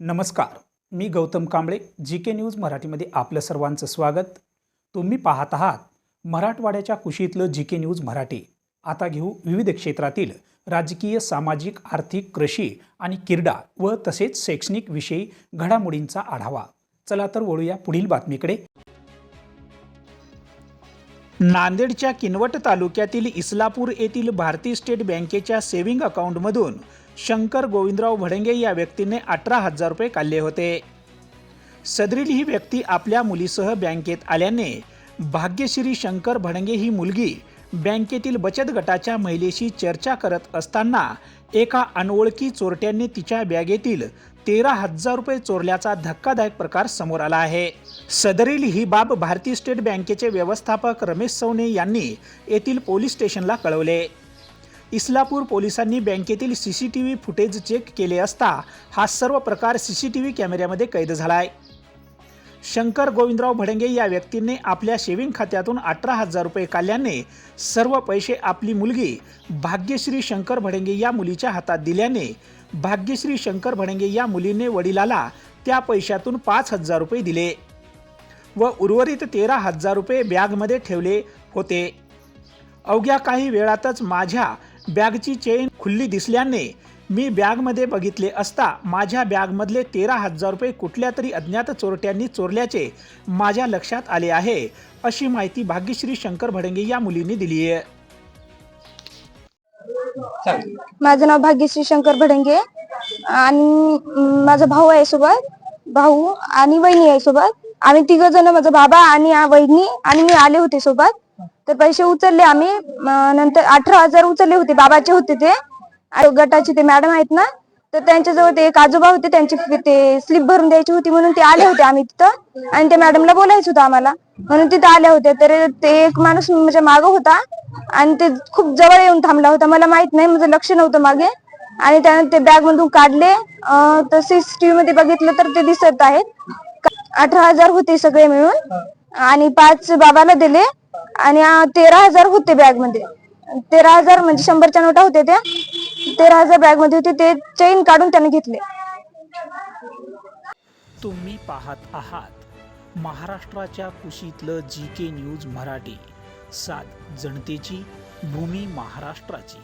नमस्कार मी Gautam Kamble G K news मराठीमध्ये आपलं सर्वांचं स्वागत. तुम्ही पाहत आहात मराठवाड्याच्या कुशीतलं जी के न्यूज मराठी. आता घेऊ विविध क्षेत्रातील राजकीय सामाजिक आर्थिक कृषी आणि क्रीडा व तसेच शैक्षणिक विषयी घडामोडींचा आढावा. चला तर वळूया पुढील बातमीकडे. नांदेडच्या किनवट तालुक्यातील इस्लापूर येथील भारतीय स्टेट बँकेच्या सेव्हिंग अकाउंटमधून शंकर गोविंदराव भडंगे या व्यक्तीने अठरा हजार रुपये काढले होते. सदरील ही व्यक्ती आपल्या मुलीसह बँकेत आल्याने भाग्यश्री शंकर भडंगे ही मुलगी बँकेतील बचत गटाच्या महिलेशी चर्चा करत असताना एका अनोळखी चोरट्यांनी तिच्या बॅगेतील तेरा हजार रुपये चोरल्याचा धक्कादायक प्रकार समोर आला आहे. सदरील ही बाब भारतीय स्टेट बँकेचे व्यवस्थापक रमेश सवणे यांनी येथील पोलीस स्टेशनला कळवले. इस्लापूर पोलिसांनी बँकेतील C C T V footage check केले असता हा सर्व प्रकार सी सी टी व्ही कॅमेऱ्यामध्ये कैद झालाय. शंकर गोविंदराव भडंगे या व्यक्तीने आपल्या शेविंग खात्यातून अठरा हजार रुपये काढल्याने सर्व पैसे आपली मुलगी भाग्यश्री शंकर भडंगे या मुलीच्या हातात दिल्याने भाग्यश्री शंकर भडंगे या मुलीने वडिलाला त्या पैशातून पाच हजार रुपये दिले व उर्वरित तेरा हजार रुपये बॅगमध्ये ठेवले होते. अवघ्या काही वेळातच माझ्या बॅगची चेन खुल्ली दिसल्याने मी बॅगमध्ये बघितले असता माझ्या बॅगमधले तेरा हजार रुपये कुठल्या तरी अज्ञात चोरट्यांनी चोरल्याचे माझ्या लक्षात आले आहे अशी माहिती भाग्यश्री शंकर भडंगे या मुलीने दिली आहे. माझं नाव भाग्यश्री शंकर भडंगे आणि माझा भाऊ आहे सोबत भाऊ आणि वहिनी आहे सोबत. आम्ही तिघ जण माझा बाबा आणि आ- वहिनी आणि मी आले होते सोबत. तर पैसे उचलले आम्ही. नंतर अठरा हजार उचलले होते बाबाचे होते ते. गटाचे ते मॅडम आहेत ना तर त्यांच्याजवळ ते एक आजोबा होते त्यांची ते स्लिप भरून द्यायची होती म्हणून ते आले होते आम्ही तिथं. आणि त्या मॅडमला बोलायचं होतं आम्हाला. म्हणून तिथं आल्या होत्या. तर ते एक माणूस म्हणजे माग होता. आणि ते खूप जवळ येऊन थांबला होता. मला माहीत नाही माझं लक्ष नव्हतं मागे. आणि त्यानं ते बॅग मधून काढले तर सीसीटीव्ही मध्ये बघितलं तर ते दिसत आहेत. अठरा हजार होते सगळे मिळून. आणि पाच बाबाला दिले. आणि तेरा हजार होते बॅगमध्ये. तेरा हजार म्हणजे शंभरच्या नोटा होत्या त्या. तेरा हजार बॅगमध्ये होते. ते चेन काढून त्याने घेतले. तुम्ही पाहत आहात महाराष्ट्राच्या कुशीतलं जी के न्यूज मराठी. सात जनतेची भूमी महाराष्ट्राची.